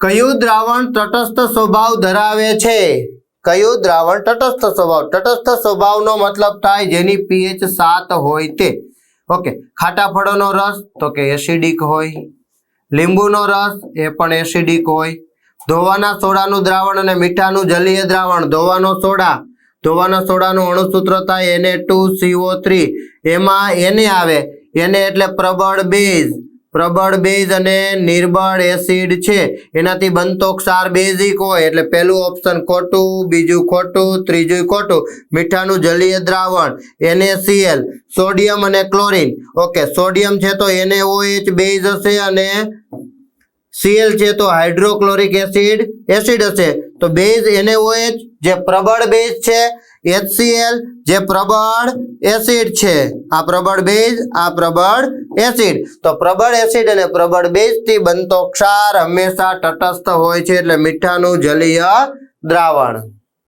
કયું દ્રાવણ તટસ્થ સ્વભાવ ધરાવે છે? કયું દ્રાવણ તટસ્થ સ્વભાવ? તટસ્થ સ્વભાવનો મતલબ થાય જેની પીએચ સાત હોય તે. ઓકે, ખાટા ફળોનો રસ તો કે એસિડિક હોય. લીંબુનો રસ એ પણ એસિડિક હોય. ધોવાના સોડાનું દ્રાવણ અને મીઠાનું જલીય દ્રાવણ. ધોવાનો સોડા. ધોવાના સોડાનું અણુસૂત્ર થાય એને ટુ સીઓ થ્રી. એમાં એને આવે. એને એટલે પ્રબળ બેઝ. પ્રબળ બેઝ અને નિર્બળ એસિડ છે. એનાથી બનતો ક્ષાર બેઝિક હોય એટલે પહેલું ઓપ્શન ખોટું, બીજું ખોટું, ત્રીજું ખોટું. મીઠાનું જલીય દ્રાવણ N A C L sodium અને ક્લોરિન. ઓકે, સોડિયમ છે તો NaOH બેઝ હશે અને સીએલ છે તો હાઇડ્રોક્લોરિક એસિડ એસિડ હશે. તો બેઝ NaOH જે પ્રબળ બેઝ છે એચસીએલ જે પ્રબળ એસિડ છે. આ પ્રબળ બેઝ, આ પ્રબળ એસિડ. તો પ્રબળ એસિડ અને પ્રબળ બેઝથી બનતો ક્ષાર હંમેશા તટસ્થ હોય છે એટલે મીઠાનું જલીય દ્રાવણ.